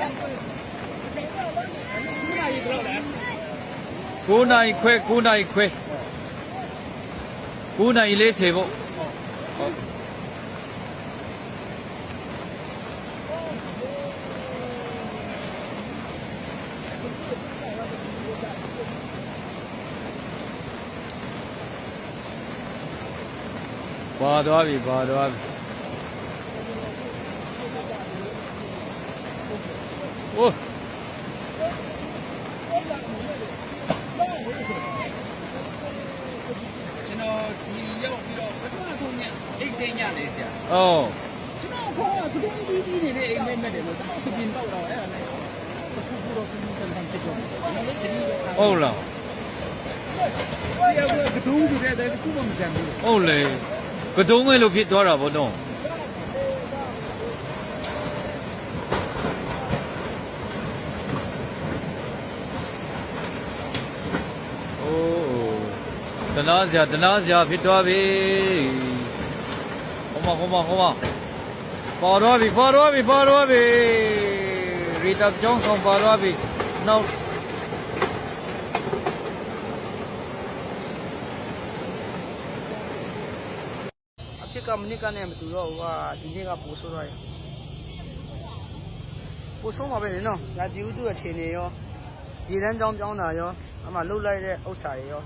9နိုင်ခွဲ9နိုင်ခွဲ9နိုင်40ပေါ့ဟုတ်ပါသွားပြီပါသွားပြီ โอ้ ကျွန်တော်ဒီရောက်ပြီးတော့ပထမဆုံးညအိတ်သိမ်းညနေဆရာ 哦， ကျွန်တော်ခေါင်းကကတုံးတီးတီးနေတဲ့အိမ်လေးမဲ့တယ်လို့တော့စပင်တော့တော့အဲ့ဒါနဲ့ခုခုတော့ခုစံတမ်းဖြစ်တော့တယ်။နောက်လည်းတတိယခါ ဟုတ်လား ဆရာကကတုံးတူတဲ့တဲ့ခုမှမကြံဘူး ဟုတ်လေကတုံးငယ်လို့ဖြစ်သွားတာဗောတော့ တနာစရာတနာစရာဖြစ်သွားပြီဟောမဟောမဟောမပါတော့ပြီပါတော့ပြီပါတော့ပြီရီတာကျောင်းဆောင်ပါတော့ပြီနောက်အဖြစ်ကမနစ်ကနဲ့မတူတော့ဟိုကဒီနေ့ကပို့ဆိုးတော့ရပို့ဆုံးပါပဲလေနော်ဒါကြည့်ဦးသူ့အခြေအနေရောဒီတန်းကြောင်းပြောင်းတာရောအမှလှုပ်လိုက်တဲ့ဥစ္စာတွေရော